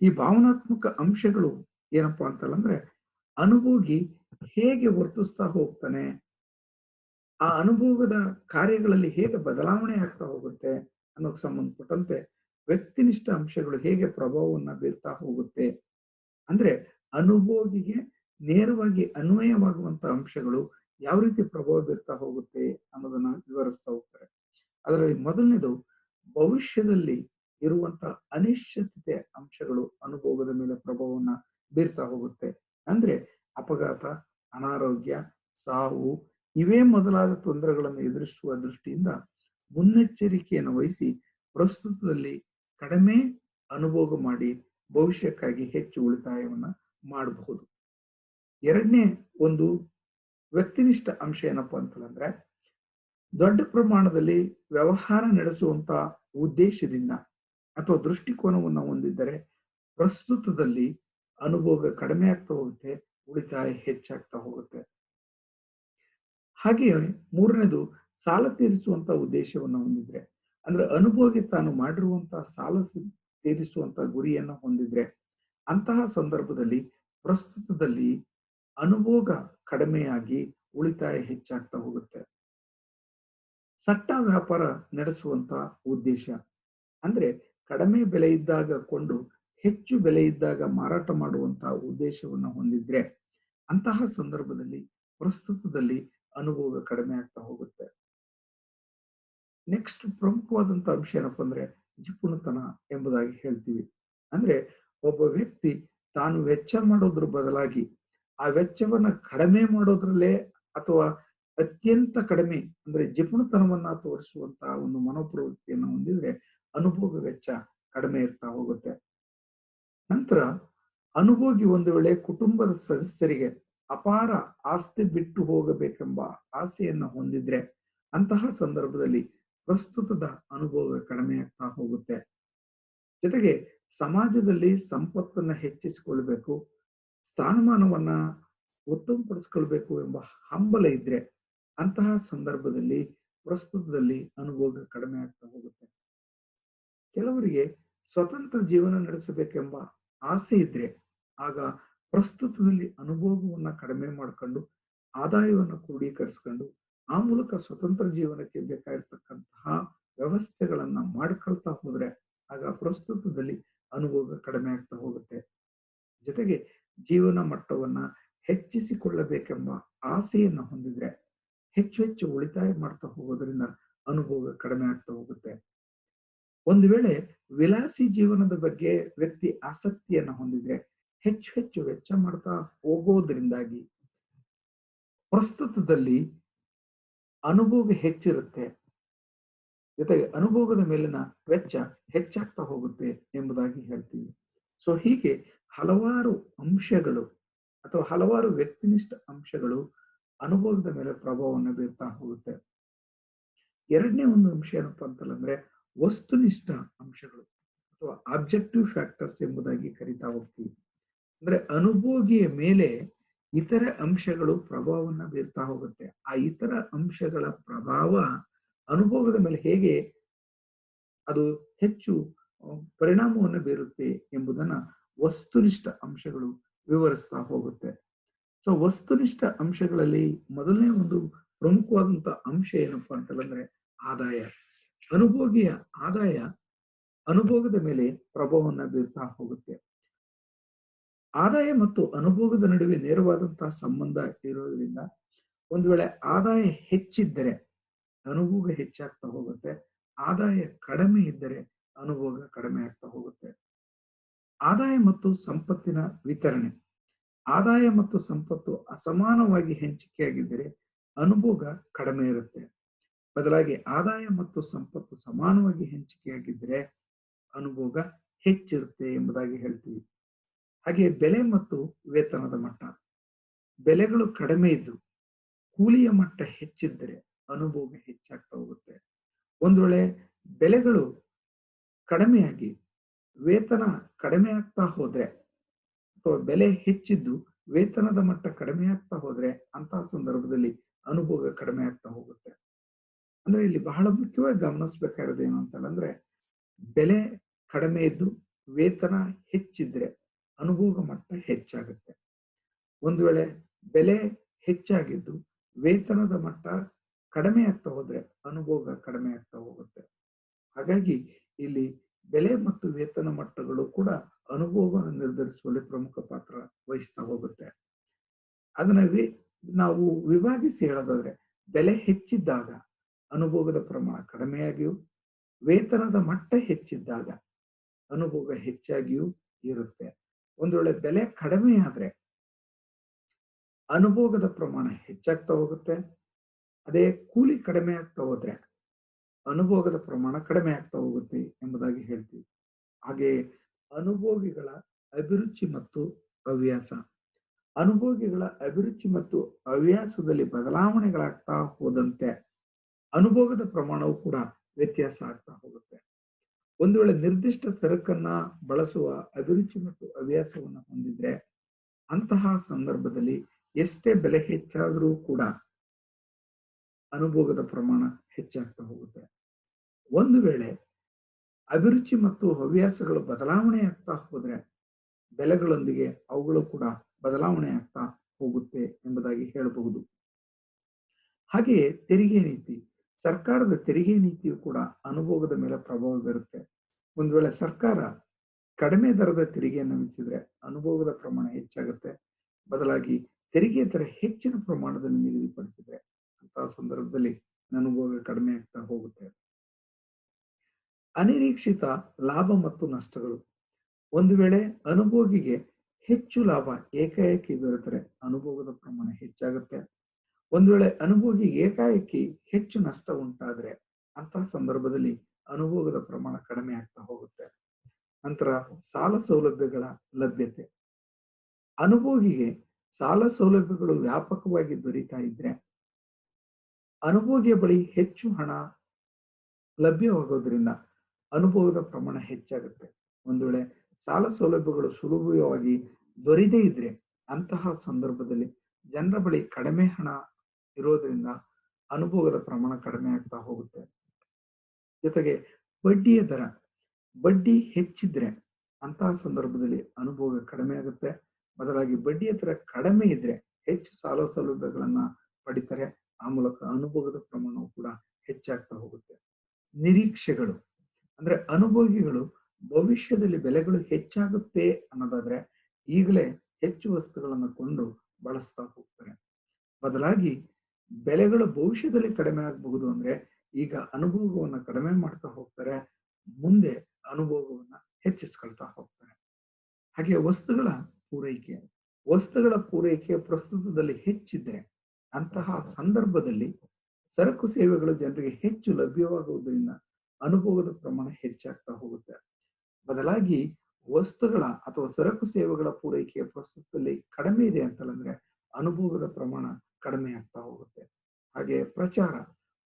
ಈ ಭಾವನಾತ್ಮಕ ಅಂಶಗಳು ಏನಪ್ಪಾ ಅಂತಂದ್ರೆ ಅನುಭೋಗಿ ಹೇಗೆ ವರ್ತಿಸ್ತಾ ಹೋಗ್ತಾನೆ, ಆ ಅನುಭವದ ಕಾರ್ಯಗಳಲ್ಲಿ ಹೇಗೆ ಬದಲಾವಣೆ ಆಗ್ತಾ ಹೋಗುತ್ತೆ ಅನ್ನೋಕ್ ಸಂಬಂಧಪಟ್ಟಂತೆ ವ್ಯಕ್ತಿನಿಷ್ಠ ಅಂಶಗಳು ಹೇಗೆ ಪ್ರಭಾವವನ್ನು ಬೀರ್ತಾ ಹೋಗುತ್ತೆ ಅಂದ್ರೆ ಅನುಭೋಗಿಗೆ ನೇರವಾಗಿ ಅನ್ವಯವಾಗುವಂತ ಅಂಶಗಳು ಯಾವ ರೀತಿ ಪ್ರಭಾವ ಬೀರ್ತಾ ಹೋಗುತ್ತೆ ಅನ್ನೋದನ್ನ ವಿವರಿಸ್ತಾ ಹೋಗ್ತಾರೆ. ಅದರಲ್ಲಿ ಮೊದಲನೇದು ಭವಿಷ್ಯದಲ್ಲಿ ಇರುವಂತ ಅನಿಶ್ಚಿತತೆ ಅಂಶಗಳು ಅನುಭವದ ಮೇಲೆ ಪ್ರಭಾವವನ್ನ ಬೀರ್ತಾ ಹೋಗುತ್ತೆ. ಅಂದ್ರೆ ಅಪಘಾತ, ಅನಾರೋಗ್ಯ, ಸಾವು ಇವೇ ಮೊದಲಾದ ತೊಂದರೆಗಳನ್ನು ಎದುರಿಸುವ ದೃಷ್ಟಿಯಿಂದ ಮುನ್ನೆಚ್ಚರಿಕೆಯನ್ನು ವಹಿಸಿ ಪ್ರಸ್ತುತದಲ್ಲಿ ಕಡಿಮೆ ಅನುಭೋಗ ಮಾಡಿ ಭವಿಷ್ಯಕ್ಕಾಗಿ ಹೆಚ್ಚು ಉಳಿತಾಯವನ್ನ ಮಾಡಬಹುದು. ಎರಡನೇ ಒಂದು ವ್ಯಕ್ತಿನಿಷ್ಠ ಅಂಶ ಏನಪ್ಪ ಅಂತಂದ್ರೆ ದೊಡ್ಡ ಪ್ರಮಾಣದಲ್ಲಿ ವ್ಯವಹಾರ ನಡೆಸುವಂತ ಉದ್ದೇಶದಿಂದ ಅಥವಾ ದೃಷ್ಟಿಕೋನವನ್ನು ಹೊಂದಿದ್ದರೆ ಪ್ರಸ್ತುತದಲ್ಲಿ ಅನುಭೋಗ ಕಡಿಮೆ ಆಗ್ತಾ ಹೋಗುತ್ತೆ, ಉಳಿತಾಯ ಹೆಚ್ಚಾಗ್ತಾ ಹೋಗುತ್ತೆ. ಹಾಗೆಯೇ ಮೂರನೇದು ಸಾಲ ತೀರಿಸುವಂತ ಉದ್ದೇಶವನ್ನು ಹೊಂದಿದ್ರೆ, ಅಂದ್ರೆ ಅನುಭೋಗಿ ತಾನು ಮಾಡಿರುವಂತಹ ಸಾಲ ತೀರಿಸುವಂತ ಗುರಿಯನ್ನು ಹೊಂದಿದ್ರೆ, ಅಂತಹ ಸಂದರ್ಭದಲ್ಲಿ ಪ್ರಸ್ತುತದಲ್ಲಿ ಅನುಭೋಗ ಕಡಿಮೆಯಾಗಿ ಉಳಿತಾಯ ಹೆಚ್ಚಾಗ್ತಾ ಹೋಗುತ್ತೆ. ಸಟ್ಟ ವ್ಯಾಪಾರ ನಡೆಸುವಂತ ಉದ್ದೇಶ, ಅಂದ್ರೆ ಕಡಿಮೆ ಬೆಲೆ ಇದ್ದಾಗ ಕೊಂಡು ಹೆಚ್ಚು ಬೆಲೆ ಇದ್ದಾಗ ಮಾರಾಟ ಮಾಡುವಂತಹ ಉದ್ದೇಶವನ್ನು ಹೊಂದಿದ್ರೆ ಅಂತಹ ಸಂದರ್ಭದಲ್ಲಿ ಪ್ರಸ್ತುತದಲ್ಲಿ ಅನುಭವ ಕಡಿಮೆ ಆಗ್ತಾ ಹೋಗುತ್ತೆ. ನೆಕ್ಸ್ಟ್ ಪ್ರಮುಖವಾದಂತ ಅಂಶ ಏನಪ್ಪಾ ಅಂದ್ರೆ ಜಿಪುಣತನ ಎಂಬುದಾಗಿ ಹೇಳ್ತೀವಿ. ಅಂದ್ರೆ ಒಬ್ಬ ವ್ಯಕ್ತಿ ತಾನು ವೆಚ್ಚ ಮಾಡೋದ್ರ ಬದಲಾಗಿ ಆ ವೆಚ್ಚವನ್ನ ಕಡಿಮೆ ಮಾಡೋದ್ರಲ್ಲೇ ಅಥವಾ ಅತ್ಯಂತ ಕಡಿಮೆ ಅಂದ್ರೆ ಜಿಪುಣತನವನ್ನ ತೋರಿಸುವಂತಹ ಒಂದು ಮನೋಪ್ರವೃತ್ತಿಯನ್ನು ಹೊಂದಿದ್ರೆ ಅನುಭೋಗ ವೆಚ್ಚ ಕಡಿಮೆ ಇರ್ತಾ ಹೋಗುತ್ತೆ. ನಂತರ ಅನುಭೋಗಿ ಒಂದು ವೇಳೆ ಕುಟುಂಬದ ಸದಸ್ಯರಿಗೆ ಅಪಾರ ಆಸ್ತಿ ಬಿಟ್ಟು ಹೋಗಬೇಕೆಂಬ ಆಸೆಯನ್ನು ಹೊಂದಿದ್ರೆ ಅಂತಹ ಸಂದರ್ಭದಲ್ಲಿ ಪ್ರಸ್ತುತದ ಅನುಭೋಗ ಕಡಿಮೆ ಆಗ್ತಾ ಹೋಗುತ್ತೆ. ಜೊತೆಗೆ ಸಮಾಜದಲ್ಲಿ ಸಂಪತ್ತನ್ನ ಹೆಚ್ಚಿಸಿಕೊಳ್ಬೇಕು, ಸ್ಥಾನಮಾನವನ್ನ ಉತ್ತಮಪಡಿಸ್ಕೊಳ್ಬೇಕು ಎಂಬ ಹಂಬಲ ಇದ್ರೆ ಅಂತಹ ಸಂದರ್ಭದಲ್ಲಿ ಪ್ರಸ್ತುತದಲ್ಲಿ ಅನುಭೋಗ ಕಡಿಮೆ ಆಗ್ತಾ ಹೋಗುತ್ತೆ. ಕೆಲವರಿಗೆ ಸ್ವತಂತ್ರ ಜೀವನ ನಡೆಸಬೇಕೆಂಬ ಆಸೆ ಇದ್ರೆ ಆಗ ಪ್ರಸ್ತುತದಲ್ಲಿ ಅನುಭೋಗವನ್ನ ಕಡಿಮೆ ಮಾಡ್ಕೊಂಡು ಆದಾಯವನ್ನು ಕ್ರೋಢೀಕರಿಸ್ಕೊಂಡು ಆ ಮೂಲಕ ಸ್ವತಂತ್ರ ಜೀವನಕ್ಕೆ ಬೇಕಾಗಿರ್ತಕ್ಕಂತಹ ವ್ಯವಸ್ಥೆಗಳನ್ನ ಮಾಡ್ಕೊಳ್ತಾ ಹೋದ್ರೆ ಆಗ ಪ್ರಸ್ತುತದಲ್ಲಿ ಅನುಭೋಗ ಕಡಿಮೆ ಆಗ್ತಾ ಹೋಗುತ್ತೆ. ಜೊತೆಗೆ ಜೀವನ ಮಟ್ಟವನ್ನ ಹೆಚ್ಚಿಸಿಕೊಳ್ಳಬೇಕೆಂಬ ಆಸೆಯನ್ನು ಹೊಂದಿದ್ರೆ ಹೆಚ್ಚು ಹೆಚ್ಚು ಉಳಿತಾಯ ಮಾಡ್ತಾ ಹೋಗೋದ್ರಿಂದ ಅನುಭವ ಕಡಿಮೆ ಆಗ್ತಾ ಹೋಗುತ್ತೆ. ಒಂದು ವೇಳೆ ವಿಲಾಸಿ ಜೀವನದ ಬಗ್ಗೆ ವ್ಯಕ್ತಿ ಆಸಕ್ತಿಯನ್ನು ಹೊಂದಿದ್ರೆ ಹೆಚ್ಚು ಹೆಚ್ಚು ವೆಚ್ಚ ಮಾಡ್ತಾ ಹೋಗೋದ್ರಿಂದಾಗಿ ಪ್ರಸ್ತುತದಲ್ಲಿ ಅನುಭೋಗ ಹೆಚ್ಚಿರುತ್ತೆ. ಜೊತೆಗೆ ಅನುಭೋಗದ ಮೇಲಿನ ವೆಚ್ಚ ಹೆಚ್ಚಾಗ್ತಾ ಹೋಗುತ್ತೆ ಎಂಬುದಾಗಿ ಹೇಳ್ತೀವಿ. ಸೊ ಹೀಗೆ ಹಲವಾರು ಅಂಶಗಳು ಅಥವಾ ಹಲವಾರು ವ್ಯಕ್ತಿನಿಷ್ಠ ಅಂಶಗಳು ಅನುಭವದ ಮೇಲೆ ಪ್ರಭಾವವನ್ನು ಬೀರ್ತಾ ಹೋಗುತ್ತೆ. ಎರಡನೇ ಒಂದು ಅಂಶ ಏನಪ್ಪಾ ಅಂತಂದ್ರೆ ವಸ್ತುನಿಷ್ಠ ಅಂಶಗಳು ಅಥವಾ ಆಬ್ಜೆಕ್ಟಿವ್ ಫ್ಯಾಕ್ಟರ್ಸ್ ಎಂಬುದಾಗಿ ಕರಿತಾ ಹೋಗ್ತೀವಿ. ಅಂದ್ರೆ ಅನುಭೋಗಿಯ ಮೇಲೆ ಇತರ ಅಂಶಗಳು ಪ್ರಭಾವವನ್ನು ಬೀರ್ತಾ ಹೋಗುತ್ತೆ. ಆ ಇತರ ಅಂಶಗಳ ಪ್ರಭಾವ ಅನುಭವದ ಮೇಲೆ ಹೇಗೆ ಅದು ಹೆಚ್ಚು ಪರಿಣಾಮವನ್ನು ಬೀರುತ್ತೆ ಎಂಬುದನ್ನ ವಸ್ತುನಿಷ್ಠ ಅಂಶಗಳು ವಿವರಿಸ್ತಾ ಹೋಗುತ್ತೆ. ಸೊ ವಸ್ತುನಿಷ್ಠ ಅಂಶಗಳಲ್ಲಿ ಮೊದಲನೇ ಒಂದು ಪ್ರಮುಖವಾದಂತ ಅಂಶ ಏನಪ್ಪಾ ಅಂತಂದ್ರೆ ಆದಾಯ. ಅನುಭೋಗಿಯ ಆದಾಯ ಅನುಭೋಗದ ಮೇಲೆ ಪ್ರಭಾವವನ್ನು ಬೀರ್ತಾ ಹೋಗುತ್ತೆ. ಆದಾಯ ಮತ್ತು ಅನುಭೋಗದ ನಡುವೆ ನೇರವಾದಂತಹ ಸಂಬಂಧ ಇರೋದ್ರಿಂದ ಒಂದು ವೇಳೆ ಆದಾಯ ಹೆಚ್ಚಿದ್ದರೆ ಅನುಭೋಗ ಹೆಚ್ಚಾಗ್ತಾ ಹೋಗುತ್ತೆ. ಆದಾಯ ಕಡಿಮೆ ಇದ್ದರೆ ಅನುಭೋಗ ಕಡಿಮೆ ಆಗ್ತಾ ಹೋಗುತ್ತೆ. ಆದಾಯ ಮತ್ತು ಸಂಪತ್ತಿನ ವಿತರಣೆ. ಆದಾಯ ಮತ್ತು ಸಂಪತ್ತು ಅಸಮಾನವಾಗಿ ಹಂಚಿಕೆಯಾಗಿದ್ದರೆ ಅನುಭೋಗ ಕಡಿಮೆ ಇರುತ್ತೆ. ಬದಲಾಗಿ ಆದಾಯ ಮತ್ತು ಸಂಪತ್ತು ಸಮಾನವಾಗಿ ಹಂಚಿಕೆಯಾಗಿದ್ದರೆ ಅನುಭೋಗ ಹೆಚ್ಚಿರುತ್ತೆ ಎಂಬುದಾಗಿ ಹೇಳ್ತೀವಿ. ಹಾಗೆ ಬೆಲೆ ಮತ್ತು ವೇತನದ ಮಟ್ಟ. ಬೆಲೆಗಳು ಕಡಿಮೆ ಇದ್ದು ಕೂಲಿಯ ಮಟ್ಟ ಹೆಚ್ಚಿದ್ದರೆ ಅನುಭೋಗ ಹೆಚ್ಚಾಗ್ತಾ ಹೋಗುತ್ತೆ. ಒಂದು ವೇಳೆ ಬೆಲೆಗಳು ಕಡಿಮೆಯಾಗಿ ವೇತನ ಕಡಿಮೆ ಆಗ್ತಾ ಹೋದ್ರೆ ಅಥವಾ ಬೆಲೆ ಹೆಚ್ಚಿದ್ದು ವೇತನದ ಮಟ್ಟ ಕಡಿಮೆ ಆಗ್ತಾ ಹೋದ್ರೆ ಅಂತಹ ಸಂದರ್ಭದಲ್ಲಿ ಅನುಭೋಗ ಕಡಿಮೆ ಆಗ್ತಾ ಹೋಗುತ್ತೆ. ಅಂದ್ರೆ ಇಲ್ಲಿ ಬಹಳ ಮುಖ್ಯವಾಗಿ ಗಮನಿಸ್ಬೇಕಾಗಿರೋದು ಏನು ಅಂತಂದ್ರೆ ಬೆಲೆ ಕಡಿಮೆ ಇದ್ದು ವೇತನ ಹೆಚ್ಚಿದ್ರೆ ಅನುಭೋಗ ಮಟ್ಟ ಹೆಚ್ಚಾಗುತ್ತೆ. ಒಂದು ವೇಳೆ ಬೆಲೆ ಹೆಚ್ಚಾಗಿದ್ದು ವೇತನದ ಮಟ್ಟ ಕಡಿಮೆ ಆಗ್ತಾ ಹೋದ್ರೆ ಅನುಭೋಗ ಕಡಿಮೆ ಆಗ್ತಾ ಹೋಗುತ್ತೆ. ಹಾಗಾಗಿ ಇಲ್ಲಿ ಬೆಲೆ ಮತ್ತು ವೇತನ ಮಟ್ಟಗಳು ಕೂಡ ಅನುಭವವನ್ನು ನಿರ್ಧರಿಸುವಲ್ಲಿ ಪ್ರಮುಖ ಪಾತ್ರ ವಹಿಸ್ತಾ ಹೋಗುತ್ತೆ. ಅದನ್ನ ನಾವು ವಿಭಾಗಿಸಿ ಹೇಳೋದಾದ್ರೆ, ಬೆಲೆ ಹೆಚ್ಚಿದ್ದಾಗ ಅನುಭೋಗದ ಪ್ರಮಾಣ ಕಡಿಮೆಯಾಗಿಯೂ, ವೇತನದ ಮಟ್ಟ ಹೆಚ್ಚಿದ್ದಾಗ ಅನುಭೋಗ ಹೆಚ್ಚಾಗಿಯೂ ಇರುತ್ತೆ. ಒಂದು ವೇಳೆ ಬೆಲೆ ಕಡಿಮೆ ಆದ್ರೆ ಅನುಭೋಗದ ಪ್ರಮಾಣ ಹೆಚ್ಚಾಗ್ತಾ ಹೋಗುತ್ತೆ. ಅದೇ ಕೂಲಿ ಕಡಿಮೆ ಆಗ್ತಾ ಹೋದ್ರೆ ಅನುಭೋಗದ ಪ್ರಮಾಣ ಕಡಿಮೆ ಆಗ್ತಾ ಹೋಗುತ್ತೆ ಎಂಬುದಾಗಿ ಹೇಳ್ತೀವಿ. ಹಾಗೆ ಅನುಭೋಗಿಗಳ ಅಭಿರುಚಿ ಮತ್ತು ಹವ್ಯಾಸ. ಅನುಭೋಗಿಗಳ ಅಭಿರುಚಿ ಮತ್ತು ಹವ್ಯಾಸದಲ್ಲಿ ಬದಲಾವಣೆಗಳಾಗ್ತಾ ಹೋದಂತೆ ಅನುಭೋಗದ ಪ್ರಮಾಣವು ಕೂಡ ವ್ಯತ್ಯಾಸ ಆಗ್ತಾ ಹೋಗುತ್ತೆ. ಒಂದು ವೇಳೆ ನಿರ್ದಿಷ್ಟ ಸರಕನ್ನ ಬಳಸುವ ಅಭಿರುಚಿ ಮತ್ತು ಹವ್ಯಾಸವನ್ನು ಹೊಂದಿದ್ರೆ ಅಂತಹ ಸಂದರ್ಭದಲ್ಲಿ ಎಷ್ಟೇ ಬೆಲೆ ಹೆಚ್ಚಾದರೂ ಕೂಡ ಅನುಭೋಗದ ಪ್ರಮಾಣ ಹೆಚ್ಚಾಗ್ತಾ ಹೋಗುತ್ತೆ. ಒಂದು ವೇಳೆ ಅಭಿರುಚಿ ಮತ್ತು ಹವ್ಯಾಸಗಳು ಬದಲಾವಣೆ ಆಗ್ತಾ ಹೋದ್ರೆ ಬೆಲೆಗಳೊಂದಿಗೆ ಅವುಗಳು ಕೂಡ ಬದಲಾವಣೆ ಆಗ್ತಾ ಹೋಗುತ್ತೆ ಎಂಬುದಾಗಿ ಹೇಳಬಹುದು. ಹಾಗೆಯೇ ತೆರಿಗೆ ನೀತಿ. ಸರ್ಕಾರದ ತೆರಿಗೆ ನೀತಿಯು ಕೂಡ ಅನುಭೋಗದ ಮೇಲೆ ಪ್ರಭಾವ ಬೀರುತ್ತೆ. ಒಂದು ವೇಳೆ ಸರ್ಕಾರ ಕಡಿಮೆ ದರದ ತೆರಿಗೆಯನ್ನು ವಿಧಿಸಿದ್ರೆ ಅನುಭೋಗದ ಪ್ರಮಾಣ ಹೆಚ್ಚಾಗುತ್ತೆ. ಬದಲಾಗಿ ತೆರಿಗೆ ದರ ಹೆಚ್ಚಿನ ಪ್ರಮಾಣದಲ್ಲಿ ನಿಗದಿಪಡಿಸಿದ್ರೆ ಅಂತಹ ಸಂದರ್ಭದಲ್ಲಿ ಅನುಭೋಗ ಕಡಿಮೆ ಆಗ್ತಾ ಹೋಗುತ್ತೆ. ಅನಿರೀಕ್ಷಿತ ಲಾಭ ಮತ್ತು ನಷ್ಟಗಳು. ಒಂದು ವೇಳೆ ಅನುಭೋಗಿಗೆ ಹೆಚ್ಚು ಲಾಭ ಏಕಾಏಕಿ ದೊರೆತರೆ ಅನುಭೋಗದ ಪ್ರಮಾಣ ಹೆಚ್ಚಾಗುತ್ತೆ. ಒಂದು ವೇಳೆ ಅನುಭೋಗಿ ಏಕಾಏಕಿ ಹೆಚ್ಚು ನಷ್ಟ ಉಂಟಾದ್ರೆ ಅಂತಹ ಸಂದರ್ಭದಲ್ಲಿ ಅನುಭೋಗದ ಪ್ರಮಾಣ ಕಡಿಮೆ ಆಗ್ತಾ ಹೋಗುತ್ತೆ. ನಂತರ ಸಾಲ ಸೌಲಭ್ಯಗಳ ಲಭ್ಯತೆ. ಅನುಭೋಗಿಗೆ ಸಾಲ ಸೌಲಭ್ಯಗಳು ವ್ಯಾಪಕವಾಗಿ ದೊರೀತಾ ಇದ್ರೆ ಅನುಭೋಗಿಯ ಬಳಿ ಹೆಚ್ಚು ಹಣ ಲಭ್ಯವಾಗೋದ್ರಿಂದ ಅನುಭವದ ಪ್ರಮಾಣ ಹೆಚ್ಚಾಗುತ್ತೆ. ಒಂದು ವೇಳೆ ಸಾಲ ಸೌಲಭ್ಯಗಳು ಸುಲಭವಾಗಿ ದೊರೆಯದೇ ಇದ್ರೆ ಅಂತಹ ಸಂದರ್ಭದಲ್ಲಿ ಜನರ ಬಳಿ ಕಡಿಮೆ ಹಣ ಇರೋದ್ರಿಂದ ಅನುಭವದ ಪ್ರಮಾಣ ಕಡಿಮೆ ಆಗ್ತಾ ಹೋಗುತ್ತೆ. ಜೊತೆಗೆ ಬಡ್ಡಿಯ ದರ, ಬಡ್ಡಿ ಹೆಚ್ಚಿದ್ರೆ ಅಂತಹ ಸಂದರ್ಭದಲ್ಲಿ ಅನುಭೋಗ ಕಡಿಮೆ ಆಗುತ್ತೆ. ಬದಲಾಗಿ ಬಡ್ಡಿಯ ದರ ಕಡಿಮೆ ಇದ್ರೆ ಹೆಚ್ಚು ಸಾಲ ಸೌಲಭ್ಯಗಳನ್ನ ಪಡಿತಾರೆ. ಆ ಮೂಲಕ ಅನುಭವದ ಪ್ರಮಾಣವು ಕೂಡ ಹೆಚ್ಚಾಗ್ತಾ ಹೋಗುತ್ತೆ. ನಿರೀಕ್ಷೆಗಳು, ಅಂದ್ರೆ ಅನುಭೋಗಿಗಳು ಭವಿಷ್ಯದಲ್ಲಿ ಬೆಲೆಗಳು ಹೆಚ್ಚಾಗುತ್ತೆ ಅನ್ನೋದಾದ್ರೆ ಈಗಲೇ ಹೆಚ್ಚು ವಸ್ತುಗಳನ್ನು ಕೊಂಡು ಬಳಸ್ತಾ ಹೋಗ್ತಾರೆ. ಬದಲಾಗಿ ಬೆಲೆಗಳು ಭವಿಷ್ಯದಲ್ಲಿ ಕಡಿಮೆ ಆಗಬಹುದು ಅಂದ್ರೆ ಈಗ ಅನುಭೋಗವನ್ನ ಕಡಿಮೆ ಮಾಡ್ತಾ ಹೋಗ್ತಾರೆ, ಮುಂದೆ ಅನುಭೋಗವನ್ನ ಹೆಚ್ಚಿಸ್ಕೊಳ್ತಾ ಹೋಗ್ತಾರೆ. ಹಾಗೆ ವಸ್ತುಗಳ ಪೂರೈಕೆ ವಸ್ತುಗಳ ಪೂರೈಕೆ ಪ್ರಸ್ತುತದಲ್ಲಿ ಹೆಚ್ಚಿದ್ರೆ ಅಂತಹ ಸಂದರ್ಭದಲ್ಲಿ ಸರಕು ಸೇವೆಗಳು ಜನರಿಗೆ ಹೆಚ್ಚು ಲಭ್ಯವಾಗುವುದರಿಂದ ಅನುಭವದ ಪ್ರಮಾಣ ಹೆಚ್ಚಾಗ್ತಾ ಹೋಗುತ್ತೆ. ಬದಲಾಗಿ ವಸ್ತುಗಳ ಅಥವಾ ಸರಕು ಸೇವೆಗಳ ಪೂರೈಕೆಯ ಪ್ರಸ್ತುತದಲ್ಲಿ ಕಡಿಮೆ ಇದೆ ಅಂತಂದ್ರೆ ಅನುಭವದ ಪ್ರಮಾಣ ಕಡಿಮೆ ಆಗ್ತಾ ಹೋಗುತ್ತೆ. ಹಾಗೆ ಪ್ರಚಾರ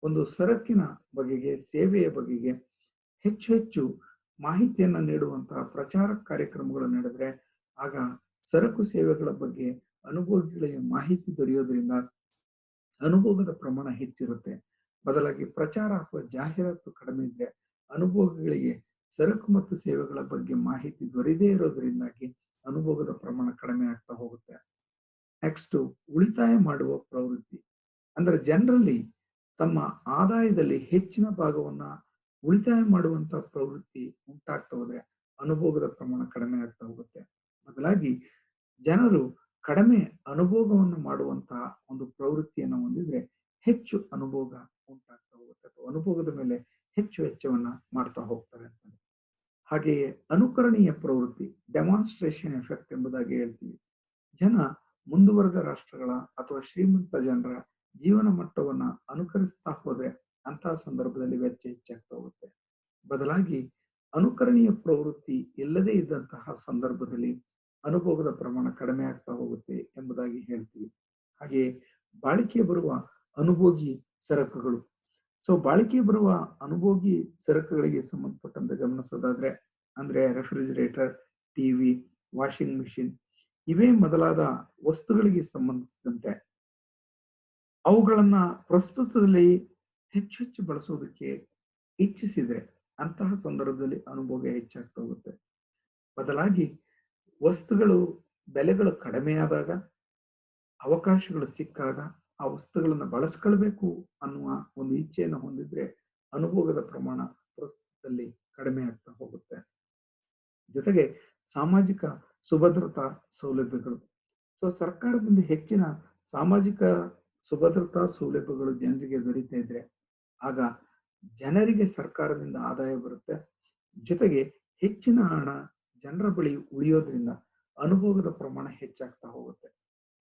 ಒಂದು ಸರಕಿನ ಬಗೆಗೆ, ಸೇವೆಯ ಬಗೆಗೆ ಹೆಚ್ಚು ಹೆಚ್ಚು ಮಾಹಿತಿಯನ್ನು ನೀಡುವಂತಹ ಪ್ರಚಾರ ಕಾರ್ಯಕ್ರಮಗಳು ನಡೆದ್ರೆ ಆಗ ಸರಕು ಸೇವೆಗಳ ಬಗ್ಗೆ ಅನುಭೋಗಿಗಳಿಗೆ ಮಾಹಿತಿ ದೊರೆಯೋದ್ರಿಂದ ಅನುಭೋಗದ ಪ್ರಮಾಣ ಹೆಚ್ಚಿರುತ್ತೆ. ಬದಲಾಗಿ ಪ್ರಚಾರ ಅಥವಾ ಜಾಹೀರಾತು ಕಡಿಮೆ ಇದ್ರೆ ಅನುಭೋಗಿಗಳಿಗೆ ಸರಕು ಮತ್ತು ಸೇವೆಗಳ ಬಗ್ಗೆ ಮಾಹಿತಿ ದೊರೆಯದೇ ಇರೋದ್ರಿಂದಾಗಿ ಅನುಭೋಗದ ಪ್ರಮಾಣ ಕಡಿಮೆ ಆಗ್ತಾ ಹೋಗುತ್ತೆ. ನೆಕ್ಸ್ಟ್ ಉಳಿತಾಯ ಮಾಡುವ ಪ್ರವೃತ್ತಿ. ಅಂದ್ರೆ ಜನರಲ್ಲಿ ತಮ್ಮ ಆದಾಯದಲ್ಲಿ ಹೆಚ್ಚಿನ ಭಾಗವನ್ನ ಉಳಿತಾಯ ಮಾಡುವಂತ ಪ್ರವೃತ್ತಿ ಉಂಟಾಗ್ತಾ ಹೋದ್ರೆ ಅನುಭೋಗದ ಪ್ರಮಾಣ ಕಡಿಮೆ ಆಗ್ತಾ ಹೋಗುತ್ತೆ. ಬದಲಾಗಿ ಜನರು ಕಡಿಮೆ ಅನುಭೋಗವನ್ನು ಮಾಡುವಂತಹ ಒಂದು ಪ್ರವೃತ್ತಿಯನ್ನು ಹೊಂದಿದ್ರೆ ಹೆಚ್ಚು ಅನುಭೋಗ ಉಂಟಾಗ್ತಾ ಹೋಗುತ್ತೆ ಅಥವಾ ಅನುಭೋಗದ ಮೇಲೆ ಹೆಚ್ಚು ವೆಚ್ಚವನ್ನ ಮಾಡ್ತಾ ಹೋಗ್ತಾರೆ ಅಂತಾರೆ ಹಾಗೆಯೇ ಅನುಕರಣೀಯ ಪ್ರವೃತ್ತಿ ಡೆಮಾನ್ಸ್ಟ್ರೇಷನ್ ಎಫೆಕ್ಟ್ ಎಂಬುದಾಗಿ ಹೇಳ್ತೀವಿ. ಜನ ಮುಂದುವರೆದ ರಾಷ್ಟ್ರಗಳ ಅಥವಾ ಶ್ರೀಮಂತ ಜನರ ಜೀವನ ಮಟ್ಟವನ್ನ ಅನುಕರಿಸ್ತಾ ಹೋದ್ರೆ ಅಂತಹ ಸಂದರ್ಭದಲ್ಲಿ ವೆಚ್ಚ ಹೆಚ್ಚಾಗ್ತಾ ಹೋಗುತ್ತೆ. ಬದಲಾಗಿ ಅನುಕರಣೀಯ ಪ್ರವೃತ್ತಿ ಇಲ್ಲದೇ ಇದ್ದಂತಹ ಸಂದರ್ಭದಲ್ಲಿ ಅನುಭೋಗದ ಪ್ರಮಾಣ ಕಡಿಮೆ ಆಗ್ತಾ ಹೋಗುತ್ತೆ ಎಂಬುದಾಗಿ ಹೇಳ್ತೀವಿ. ಹಾಗೆ ಬಾಳಿಕೆ ಬರುವ ಅನುಭೋಗಿ ಸರಕುಗಳು. ಸೊ, ಬಾಳಿಕೆ ಬರುವ ಅನುಭೋಗಿ ಸರಕುಗಳಿಗೆ ಸಂಬಂಧಪಟ್ಟಂತೆ ಗಮನಿಸೋದಾದ್ರೆ ಅಂದ್ರೆ ರೆಫ್ರಿಜಿರೇಟರ್ ಟಿವಿ ವಾಷಿಂಗ್ ಮಿಷಿನ್ ಇವೇ ಮೊದಲಾದ ವಸ್ತುಗಳಿಗೆ ಸಂಬಂಧಿಸಿದಂತೆ ಅವುಗಳನ್ನ ಪ್ರಸ್ತುತದಲ್ಲಿ ಹೆಚ್ಚು ಹೆಚ್ಚು ಬಳಸೋದಕ್ಕೆ ಇಚ್ಛಿಸಿದರೆ ಅಂತಹ ಸಂದರ್ಭದಲ್ಲಿ ಅನುಭೋಗ ಹೆಚ್ಚಾಗ್ತಾ ಹೋಗುತ್ತೆ. ಬದಲಾಗಿ ವಸ್ತುಗಳು ಬೆಲೆಗಳು ಕಡಿಮೆಯಾದಾಗ ಅವಕಾಶಗಳು ಸಿಕ್ಕಾಗ ಆ ವಸ್ತುಗಳನ್ನು ಬಳಸ್ಕೊಳ್ಬೇಕು ಅನ್ನುವ ಒಂದು ಇಚ್ಛೆಯನ್ನು ಹೊಂದಿದ್ರೆ ಅನುಭೋಗದ ಪ್ರಮಾಣ ಪ್ರಸ್ತುತದಲ್ಲಿ ಕಡಿಮೆ ಆಗ್ತಾ ಹೋಗುತ್ತೆ. ಜೊತೆಗೆ ಸಾಮಾಜಿಕ ಸುಭದ್ರತಾ ಸೌಲಭ್ಯಗಳು. ಸೊ ಸರ್ಕಾರದಿಂದ ಹೆಚ್ಚಿನ ಸಾಮಾಜಿಕ ಸುಭದ್ರತಾ ಸೌಲಭ್ಯಗಳು ಜನರಿಗೆ ದೊರೀತಾ ಇದ್ರೆ, ಆಗ ಜನರಿಗೆ ಸರ್ಕಾರದಿಂದ ಆದಾಯ ಬರುತ್ತೆ. ಜೊತೆಗೆ ಹೆಚ್ಚಿನ ಹಣ ಜನರ ಬಳಿ ಉಳಿಯೋದ್ರಿಂದ ಅನುಭೋಗದ ಪ್ರಮಾಣ ಹೆಚ್ಚಾಗ್ತಾ ಹೋಗುತ್ತೆ.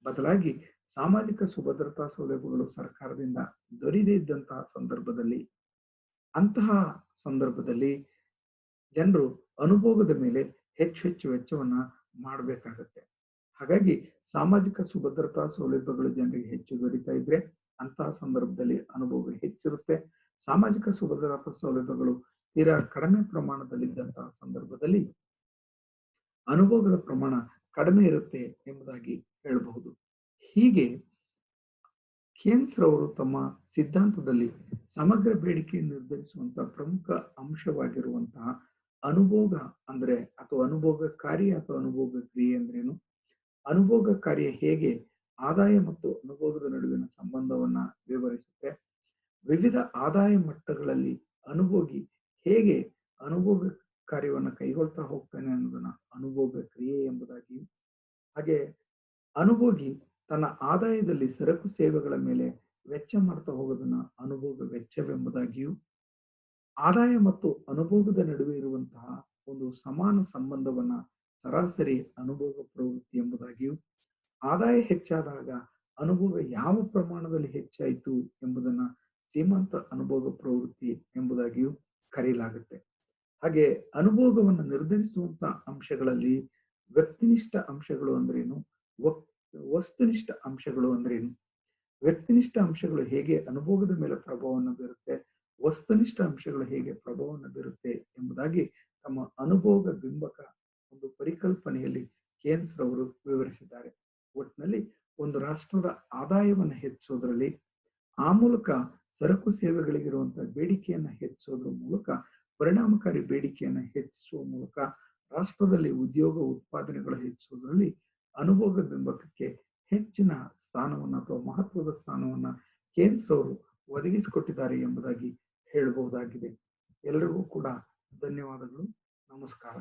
ಬದಲಾಗಿ ಸಾಮಾಜಿಕ ಸುಭದ್ರತಾ ಸೌಲಭ್ಯಗಳು ಸರ್ಕಾರದಿಂದ ದೊರೆಯದೇ ಇದ್ದಂತಹ ಸಂದರ್ಭದಲ್ಲಿ, ಅಂತಹ ಸಂದರ್ಭದಲ್ಲಿ ಜನರು ಅನುಭೋಗದ ಮೇಲೆ ಹೆಚ್ಚು ಹೆಚ್ಚು ವೆಚ್ಚವನ್ನ ಮಾಡಬೇಕಾಗತ್ತೆ. ಹಾಗಾಗಿ ಸಾಮಾಜಿಕ ಸುಭದ್ರತಾ ಸೌಲಭ್ಯಗಳು ಜನರಿಗೆ ಹೆಚ್ಚು ದೊರೀತಾ ಇದ್ರೆ ಅಂತಹ ಸಂದರ್ಭದಲ್ಲಿ ಅನುಭವ ಹೆಚ್ಚಿರುತ್ತೆ. ಸಾಮಾಜಿಕ ಸುಭದ್ರತಾ ಸೌಲಭ್ಯಗಳು ತೀರಾ ಕಡಿಮೆ ಪ್ರಮಾಣದಲ್ಲಿದ್ದಂತಹ ಸಂದರ್ಭದಲ್ಲಿ ಅನುಭೋಗದ ಪ್ರಮಾಣ ಕಡಿಮೆ ಇರುತ್ತೆ ಎಂಬುದಾಗಿ ಹೇಳಬಹುದು. ಹೀಗೆ ಕೇನ್ಸ್ ರವರು ತಮ್ಮ ಸಿದ್ಧಾಂತದಲ್ಲಿ ಸಮಗ್ರ ಬೇಡಿಕೆ ನಿರ್ಧರಿಸುವಂತಹ ಪ್ರಮುಖ ಅಂಶವಾಗಿರುವಂತಹ ಅನುಭೋಗ ಅಂದ್ರೆ ಅಥವಾ ಅನುಭೋಗ ಕಾರ್ಯ ಅಥವಾ ಅನುಭೋಗ ಕ್ರಿಯೆ ಅಂದ್ರೇನು? ಅನುಭೋಗ ಕಾರ್ಯ ಹೇಗೆ ಆದಾಯ ಮತ್ತು ಅನುಭೋಗದ ನಡುವಿನ ಸಂಬಂಧವನ್ನ ವಿವರಿಸುತ್ತೆ? ವಿವಿಧ ಆದಾಯ ಮಟ್ಟಗಳಲ್ಲಿ ಅನುಭೋಗಿ ಹೇಗೆ ಅನುಭೋಗ ಕಾರ್ಯವನ್ನ ಕೈಗೊಳ್ತಾ ಹೋಗ್ತಾನೆ ಅನ್ನೋದನ್ನ ಅನುಭೋಗ ಕ್ರಿಯೆ ಎಂಬುದಾಗಿ. ಹಾಗೆ ಅನುಭೋಗಿ ತನ್ನ ಆದಾಯದಲ್ಲಿ ಸರಕು ಸೇವೆಗಳ ಮೇಲೆ ವೆಚ್ಚ ಮಾಡ್ತಾ ಹೋಗೋದನ್ನ ಅನುಭೋಗ ವೆಚ್ಚವೆಂಬುದಾಗಿಯೂ ಆದಾಯ ಮತ್ತು ಅನುಭೋಗದ ನಡುವೆ ಇರುವಂತಹ ಒಂದು ಸಮಾನ ಸಂಬಂಧವನ್ನ ಸರಾಸರಿ ಅನುಭೋಗ ಪ್ರವೃತ್ತಿ ಎಂಬುದಾಗಿಯೂ, ಆದಾಯ ಹೆಚ್ಚಾದಾಗ ಅನುಭೋಗ ಯಾವ ಪ್ರಮಾಣದಲ್ಲಿ ಹೆಚ್ಚಾಯಿತು ಎಂಬುದನ್ನ ಸೀಮಂತ ಅನುಭೋಗ ಪ್ರವೃತ್ತಿ ಎಂಬುದಾಗಿಯೂ ಕರೆಯಲಾಗುತ್ತೆ. ಹಾಗೆ ಅನುಭೋಗವನ್ನು ನಿರ್ಧರಿಸುವಂತ ಅಂಶಗಳಲ್ಲಿ ವ್ಯಕ್ತಿನಿಷ್ಠ ಅಂಶಗಳು ಅಂದ್ರೇನು ವಸ್ತುನಿಷ್ಠ ಅಂಶಗಳು ಅಂದ್ರೇನು, ವ್ಯಕ್ತಿನಿಷ್ಠ ಅಂಶಗಳು ಹೇಗೆ ಅನುಭೋಗದ ಮೇಲೆ ಪ್ರಭಾವವನ್ನು ಬೀರುತ್ತೆ ವಸ್ತುನಿಷ್ಠ ಅಂಶಗಳು ಹೇಗೆ ಪ್ರಭಾವವನ್ನು ಬೀರುತ್ತೆ ಎಂಬುದಾಗಿ ತಮ್ಮ ಅನುಭೋಗ ಬಿಂಬಕ ಒಂದು ಪರಿಕಲ್ಪನೆಯಲ್ಲಿ ಕೇನ್ಸ್ ರವರು ವಿವರಿಸಿದ್ದಾರೆ. ಒಟ್ಟಿನಲ್ಲಿ ಒಂದು ರಾಷ್ಟ್ರದ ಆದಾಯವನ್ನು ಹೆಚ್ಚಿಸೋದ್ರಲ್ಲಿ ಆ ಮೂಲಕ ಸರಕು ಸೇವೆಗಳಿಗಿರುವಂತಹ ಬೇಡಿಕೆಯನ್ನು ಹೆಚ್ಚಿಸೋದ್ರ ಮೂಲಕ, ಪರಿಣಾಮಕಾರಿ ಬೇಡಿಕೆಯನ್ನು ಹೆಚ್ಚಿಸುವ ಮೂಲಕ ರಾಷ್ಟ್ರದಲ್ಲಿ ಉದ್ಯೋಗ ಉತ್ಪಾದನೆಗಳು ಹೆಚ್ಚಿಸೋದ್ರಲ್ಲಿ ಅನುಭೋಗ ಬಿಂಬಕಕ್ಕೆ ಹೆಚ್ಚಿನ ಸ್ಥಾನವನ್ನು ಅಥವಾ ಮಹತ್ವದ ಸ್ಥಾನವನ್ನು ಕೇನ್ಸ್ ರವರು ಒದಗಿಸಿಕೊಟ್ಟಿದ್ದಾರೆ ಎಂಬುದಾಗಿ ಹೇಳಬಹುದಾಗಿದೆ. ಎಲ್ಲರಿಗೂ ಕೂಡ ಧನ್ಯವಾದಗಳು. ನಮಸ್ಕಾರ.